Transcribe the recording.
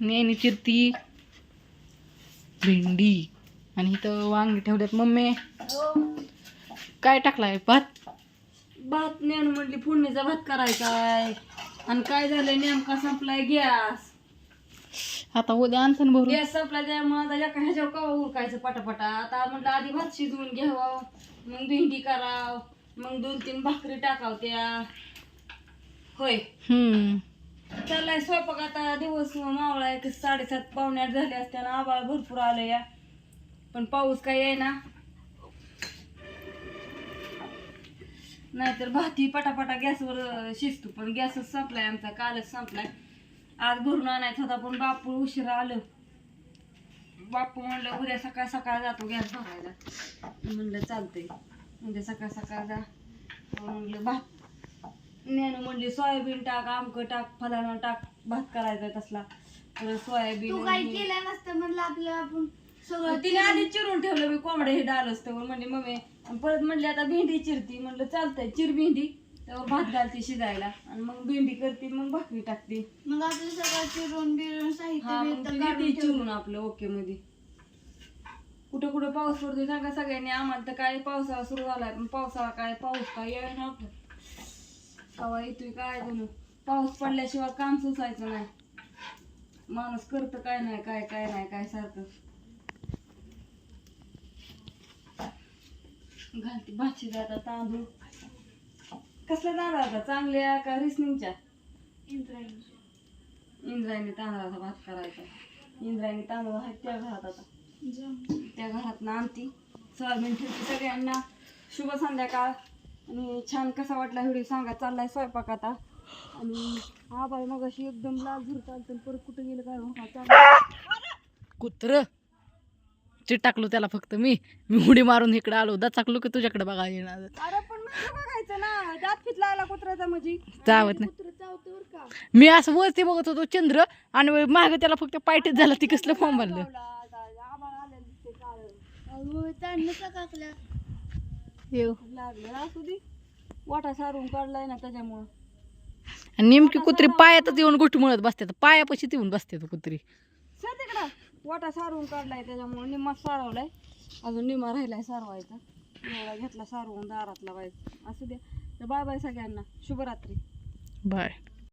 नेहमी चिरती भेंडी आणि इथं वांगी ठेवल्यात. मम्मी काय टाकलाय? भात? भात नेण म्हटली फोडणीचा भात करायचा आहे. आणि काय झालंय नेमका संपलाय गॅस. आता उद्या आणसन भरून. गॅस संपला त्यामुळे आता एका ह्याच्यावर कवा उरकायचं पटापटा? आता म्हटलं आधी भात शिजवून घ्यावं मग भेंडी कराव मग दोन तीन भाकरी टाकाव त्या होय. हम्म. चाललाय स्वयंपाक आता दिवस मावळा एक साडेसात पावणे आठ झाले असत्यानं आबाळ भरपूर आलं या. पण पाऊस काय येईना नाहीतर भाती पटापटा गॅसवर शिजतो. पण गॅसच संपलाय आमचा कालच संपलाय. आज भरून आणायचा होता पण बापू उशिरा आलं. बापू म्हणलं उद्या सकाळ सकाळ जातो गॅस भरायला. म्हणलं चालतंय. उद्या सकाळ सकाळ जा. म्हणलं भात नेणं म्हणली सोयाबीन टाक आमक टाक फलाना टाक भात करायचा तसला. तर सोयाबीन आणि- नसतं म्हणलं आपलं आपण सगळं तिने आधी चिरून ठेवलं मी कोंबडे हे डाल असतं म्हणले मम्मी आणि परत म्हणले आता भेंडी चिरती. म्हणलं चालतंय चिर भेंडी. त्यावर भात घालते शिजायला. आणि मग भेंडी करते मग भाकरी टाकते. मग आपलं सगळं चिरून बिरून हा साहित्य मग बिहित्य ती काढून घेते ठेवलं. चिरून आपलं ओके मध्ये. कुठं कुठं पाऊस पडतोय सांगा सगळ्यांनी. आम्हाला तर काय पावसाळा सुरू झालाय पण पावसाळा काय पाऊस काय येणार कवा येतोय काय जणू पाऊस पडल्याशिवाय काम सुचायचं नाही. माणूस करत काय नाही काय काय नाही काय सारखं. घालते भाजी जातात तांदूळ. कसल्या तांदळाचा? आता चांगल्या का रिसनिंगच्या? इंद्रायणी तांदळाचा भात करायचा. इंद्रायणी तांदूळ आहेत त्या घरात आता. त्या घरात ना आणती. सोयाबीन ठेवते सगळ्यांना. शुभ संध्याकाळ. आणि छान कसा वाटला व्हिडिओ सांगा चाललाय स्वयंपाक आता. आणि हा बाई मग अशी एकदम लाल झुर चालतं परत कुठं गेलं काय. कुत्र? चिट टाकलो त्याला फक्त मी. मी उडी मारून इकडे आलो. दचाकलो की तुझ्याकडे बघायला येणार. अरे पण बघायचं ना. दात फितला आला कुत्र्याचा म्हणजे. चावत नाही. कुत्रं चावतं बरं का. मी असं वरती बघत होतो चंद्र आणि माग त्याला फक्त पायटीत झालं ती कसलं फॉर्म भरलं काळं. अहो टाकल्या येऊ. लागलं. असू दे. वाटा सारून काढलाय ना त्याच्यामुळं. आणि नेमकी कुत्री पायातच येऊन गोष्टी म्हणत बसते. पायापाशी येऊन बसते कुत्री. सर तिकडं. वाटा सारवून काढलाय त्याच्यामुळे. निम्मा सारवलाय. अजून निम्मा राहिलाय सारवायचा. एवढा घेतला सारवून दारातला बाय असू द्या तर बाय बाय सगळ्यांना. शुभरात्री. बाय.